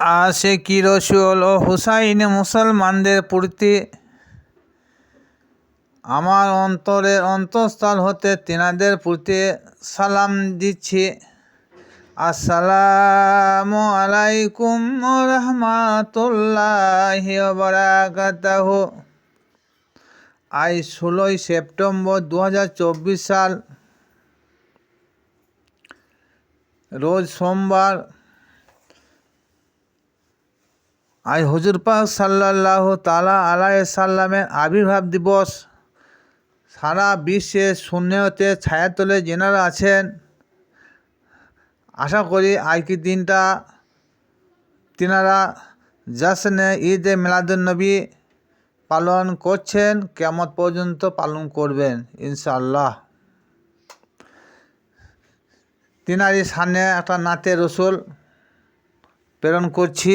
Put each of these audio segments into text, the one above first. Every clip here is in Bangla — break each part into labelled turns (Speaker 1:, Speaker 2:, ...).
Speaker 1: আশেকি রসুল ও হুসাইন মুসলমানদের প্রতি আমার অন্তরের অন্তঃস্থল হতে তেনাদের প্রতি সালাম দিচ্ছি। আসসালামু আলাইকুম রহমাতুল্লাহ বারাকাতাহ। আজ ষোলোই সেপ্টেম্বর দু হাজার চব্বিশ সাল, রোজ সোমবার আজ হুজুর পাক সাল্লাহ তালা আলাই সাল্লামের আবির্ভাব দিবস সারা বিশ্বে শূন্যতে ছায়াতলে যেনারা আছেন। আশা করি আজকের দিনটা তিনারা জাসনে ঈদ এ পালন করছেন কেমন পর্যন্ত পালন করবেন, ইনশাআল্লাহ। তিনারই সামনে একটা নাতে রসুল প্রেরণ করছি।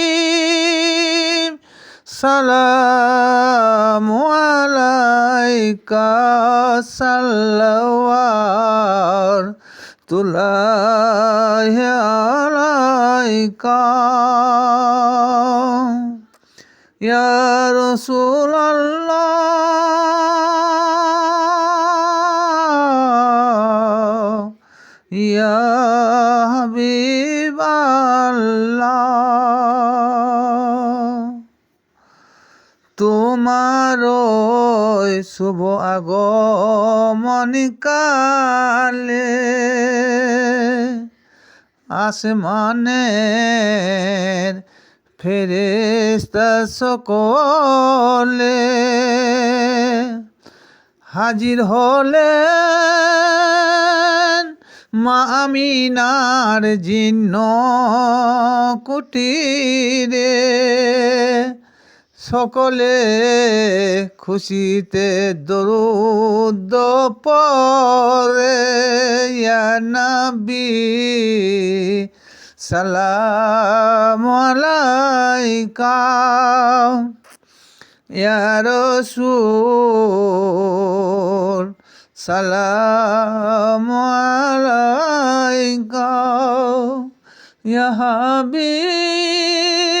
Speaker 1: সালাম আলাইকা সাল্লাওয়ার তুলাহ আলাইকা। ইয়া রসুল আল্লাহ ইয়া হাবিব আল্লাহ তোমার শুভ আগমনিকালে আসমানের ফেরেস্তা সকলে হাজির হলেন মা আমিনার জিন্ন কুটিরে। সকলে খুশিতে দরুদ পরে নবী। সালাম আলাইকা। ইয়া সালাম আলাইকা। ইয়া হাবিব।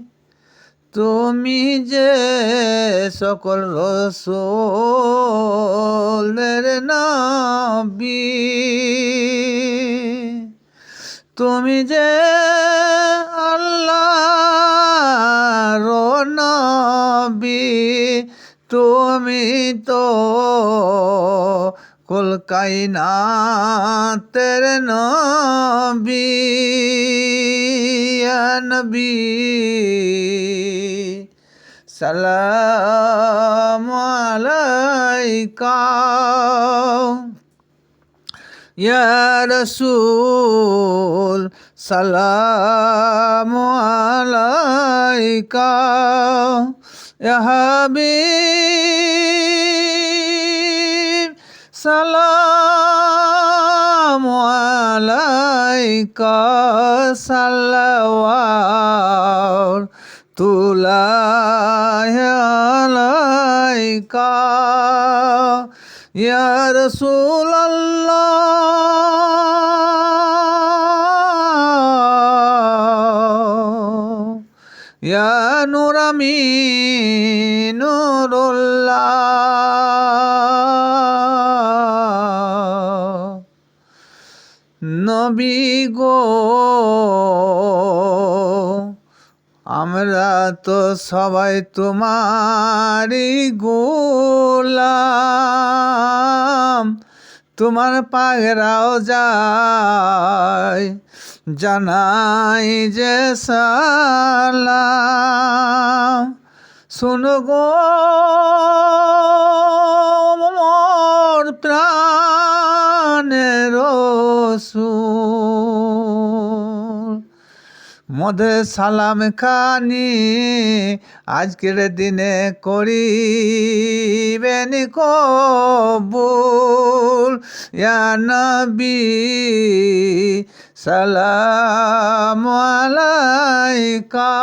Speaker 1: তুমি যে সকল রসুলের নবী তুমি যে আল্লাহর নবী তুমি তো কুলকাইনাতের নবী নবী। সালাম আলাইকা। ইয়া রসুল সালাম আলাইকা। ইয়া হাবিব সালাম আলাইকা। সাল্লাওয়ার তুলাহ আলাইকা। ইয়া রসুল আল্লাহ ইয়া নুরামি নুরুল্লাহ। নবী গো। আমরা তো সবাই তোমারই গোলাম। তোমার পায়রাও যায়, জানাই যে সালাম। শোনো গো মোর প্রাণের রসুল মধে সালাম খানি, আজকের দিনে করি করিবেন কবুল। নবী, সালাম আলাইকা।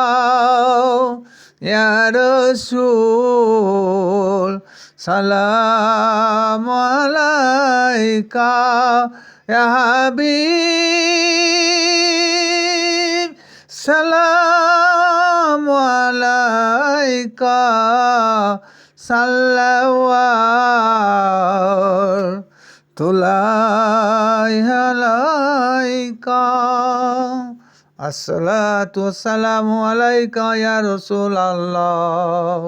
Speaker 1: ইয়া রসুল, সালাম আলাইকা। হাবিব। সালাম আলাইকা সাল্লাওয়ার তুলাই তো সালাম আলাইকা ইয়া রাসূলুল্লাহ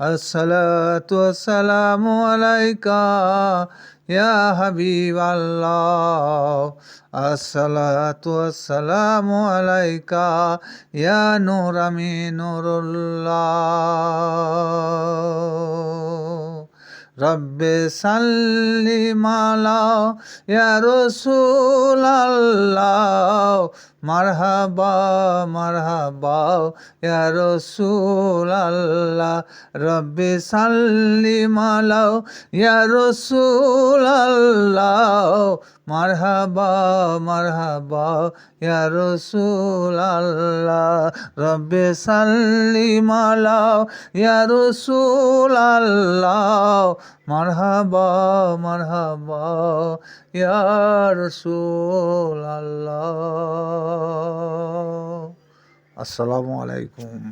Speaker 1: আসসালাতু আসসালামু আলাইকা ইয়া হাবিবাল্লাহ। আসসালাতু আসসালামু আলাইকা ইয়া নূর আমি নূরুল্লাহ। রব্বে সাল্লি মালা ইয়া রাসূলাল্লাহ। মারহাবা মারহাবা, ইয়া রাসূলাল্লাহ, রব্বে সাল্লি মালা ইয়া রাসূলাল্লাহ, মারহাবা মারহাবা, ইয়া রাসূলাল্লাহ, রব্বে সাল্লি মালা ইয়া রাসূলাল্লাহ, মারহাবা মারহাবা, ইয়া রাসূলাল্লাহ। আসসালামু আলাইকুম।